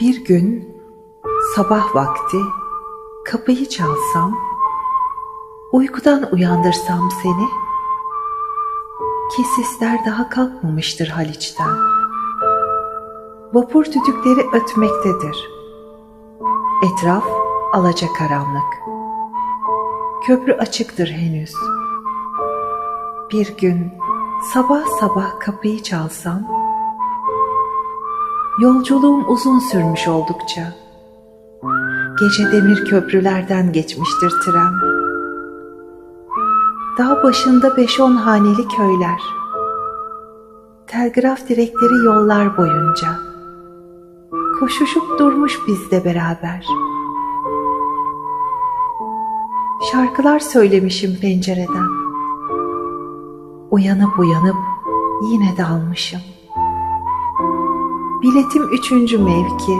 Bir gün sabah vakti kapıyı çalsam, uykudan uyandırsam seni, ki sesler daha kalkmamıştır Haliç'ten. Vapur düdükleri ötmektedir. Etraf alacakaranlık. Köprü açıktır henüz. Bir gün sabah sabah kapıyı çalsam, yolculuğum uzun sürmüş oldukça. Gece demir köprülerden geçmiştir tren. Dağ başında beş on haneli köyler. Telgraf direkleri yollar boyunca. Koşuşup durmuş bizle beraber. Şarkılar söylemişim pencereden. Uyanıp uyanıp yine dalmışım. Biletim üçüncü mevki,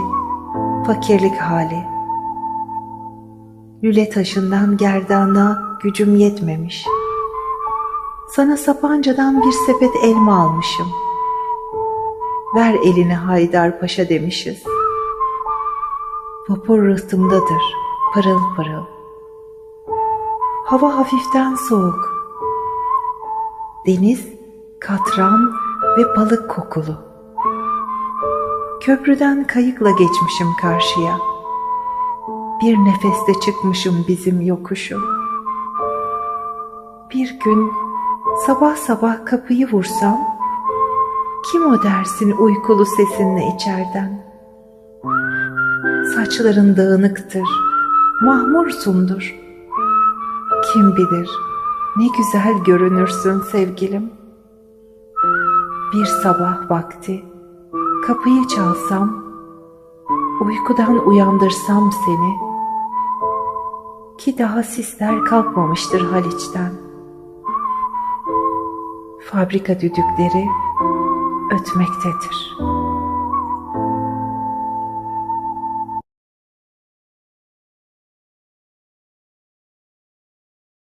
fakirlik hali. Lüle taşından gerdanlığa gücüm yetmemiş. Sana Sapanca'dan bir sepet elma almışım. Ver elini Haydar Paşa demişiz. Vapur rıhtımdadır, pırıl pırıl. Hava hafiften soğuk. Deniz katran ve balık kokulu. Köprüden kayıkla geçmişim karşıya. Bir nefeste çıkmışım bizim yokuşu. Bir gün sabah sabah kapıyı vursam, kim o dersin uykulu sesinle içerden? Saçların dağınıktır, mahmursundur. Kim bilir ne güzel görünürsün sevgilim. Bir sabah vakti kapıyı çalsam, uykudan uyandırsam seni, ki daha sisler kalkmamıştır Haliç'ten. Fabrika düdükleri ötmektedir.''